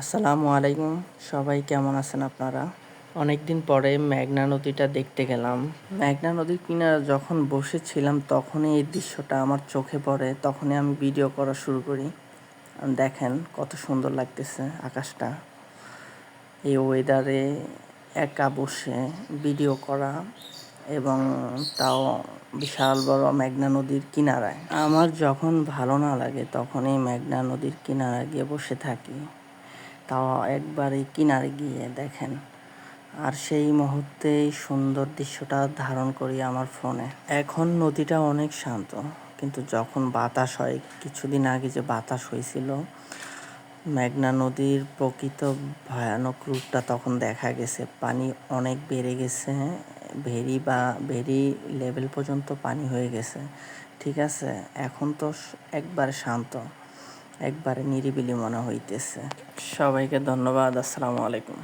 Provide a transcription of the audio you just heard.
আসসালামু আলাইকুম। সবাই কেমন আছেন আপনারা? অনেক দিন পরে মেঘনা নদীটা দেখতে গেলাম। মেঘনা নদীর কিনারে যখন বসেছিলাম, তখনই এই দৃশ্যটা আমার চোখে পড়ে। তখনই আমি ভিডিও করা শুরু করি। দেখেন কত সুন্দর লাগতেছে আকাশটা। এই ওয়েদারে একা বসে ভিডিও করা এবং তাও বিশাল বড় মেঘনা নদীর কিনারায়। আমার যখন ভালো না লাগে তখন এই মেঘনা নদীর কিনারায় গিয়ে বসে থাকি। তাও একবার কিনারে গিয়ে দেখেন। আর সেই মুহূর্তেই সুন্দর দৃশ্যটা ধারণ করি আমার ফোনে। এখন নদীটা অনেক শান্ত, কিন্তু যখন বাতাস হয়, কিছুদিন আগে যে বাতাস হয়েছিল, মেঘনা নদীর প্রকৃত ভয়ানক রূপটা তখন দেখা গেছে। পানি অনেক বেড়ে গেছে, ভেরি বা ভেরি লেভেল পর্যন্ত পানি হয়ে গেছে। ঠিক আছে, এখন তো একবার শান্ত। একবারে নিরিবিলি মনে হইতেছে। সবাইকে ধন্যবাদ আসসালামু আলাইকুম।